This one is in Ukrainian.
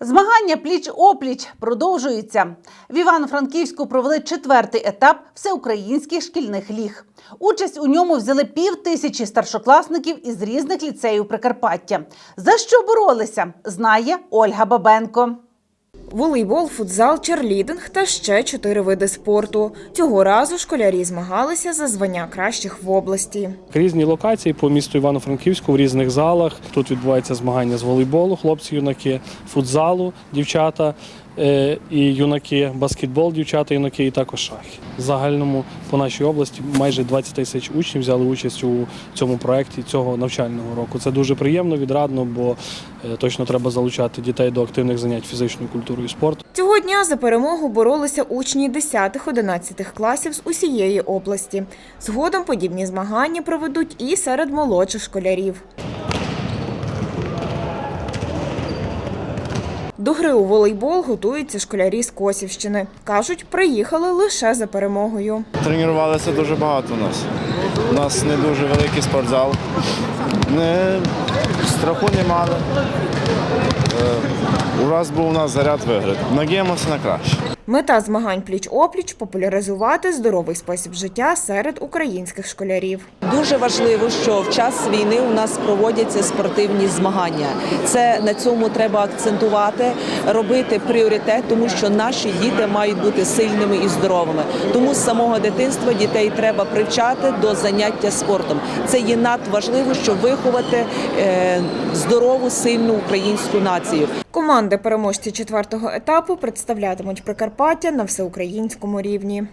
Змагання пліч-опліч продовжуються. В Івано-Франківську провели четвертий етап всеукраїнських шкільних ліг. Участь у ньому взяли пів тисячі старшокласників із різних ліцеїв Прикарпаття. За що боролися, знає Ольга Бабенко. Волейбол, футзал, черлідинг та ще чотири види спорту. Цього разу школярі змагалися за звання кращих в області. Різні локації по місту Івано-Франківську в різних залах. Тут відбуваються змагання з волейболу, хлопці-юнаки, футзалу, дівчата і юнаки, баскетбол, дівчата, юнаки і також шахи. В загальному по нашій області майже 20 тисяч учнів взяли участь у цьому проєкті цього навчального року. Це дуже приємно, відрадно, бо е, точно треба залучати дітей до активних занять фізичною культурою і спорту. Цього дня за перемогу боролися учні 10-11 класів з усієї області. Згодом подібні змагання проведуть і серед молодших школярів. До гри у волейбол готуються школярі з Косівщини. Кажуть, приїхали лише за перемогою. Тренувалися дуже багато у нас. У нас не дуже великий спортзал. Не, страху не мали. Ураз був у нас заряд виграти. Надіємося на краще. Мета змагань пліч-опліч популяризувати здоровий спосіб життя серед українських школярів. Дуже важливо, що в час війни у нас проводяться спортивні змагання. Це на цьому треба акцентувати, робити пріоритет, тому що наші діти мають бути сильними і здоровими. Тому з самого дитинства дітей треба привчати до заняття спортом. Це є надважливо, щоб виховати е, здорову, сильну українську націю. Команди переможці четвертого етапу представлятимуть Прикарпаття на всеукраїнському рівні.